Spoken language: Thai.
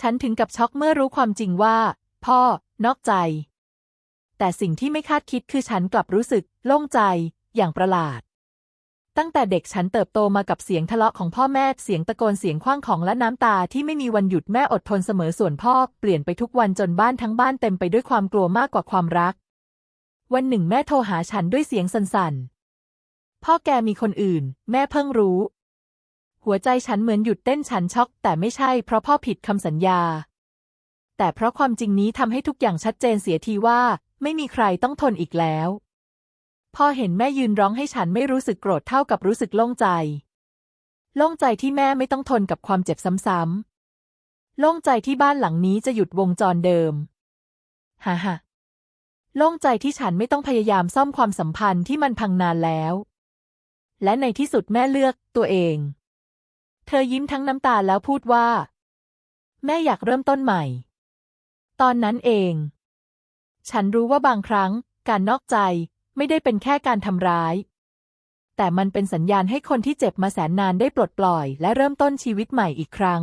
ฉันถึงกับช็อกเมื่อรู้ความจริงว่า พ่อ นอกใจ แต่สิ่งที่ไม่คาดคิดคือฉันกลับรู้สึก โล่งใจ อย่างประหลาด ตั้งแต่เด็กฉันเติบโตมากับเสียงทะเลาะของพ่อแม่ เสียงตะโกนเสียงคว้างของและน้ำตาที่ไม่มีวันหยุดแม่อดทนเสมอส่วนพ่อ เปลี่ยนไปทุกวันจนบ้านทั้งบ้านเต็มไปด้วยความกลัวมากกว่าความรัก วันหนึ่งแม่โทรหาฉันด้วยเสียงสั่นๆพ่อแกมีคนอื่น แม่เพิ่งรู้ หัวใจฉันเหมือนหยุดเต้นฉันช็อก แต่ไม่ใช่เพราะพ่อผิดคำสัญญา แต่เพราะความจริงนี้ทำให้ทุกอย่างชัดเจนเสียทีว่า ไม่มีใครต้องทนอีกแล้วพ่อเห็นแม่ยืนร้องให้ฉันไม่รู้สึกโกรธเท่ากับรู้สึกโล่งใจ โล่งใจที่แม่ไม่ต้องทนกับความเจ็บซ้ำๆ โล่งใจที่บ้านหลังนี้จะหยุดวงจรเดิม ฮ่าฮ่าโล่งใจที่ฉันไม่ต้องพยายามซ่อมความสัมพันธ์ที่มันพังนานแล้ว และในที่สุดแม่เลือกตัวเอง เธอยิ้มทั้งน้ำตาแล้วพูดว่า แม่อยากเริ่มต้นใหม่ ตอนนั้นเอง ฉันรู้ว่าบางครั้ง การนอกใจไม่ได้เป็นแค่การทำร้าย แต่มันเป็นสัญญาณให้คนที่เจ็บมาแสนนานได้ปลดปล่อย และเริ่มต้นชีวิตใหม่อีกครั้ง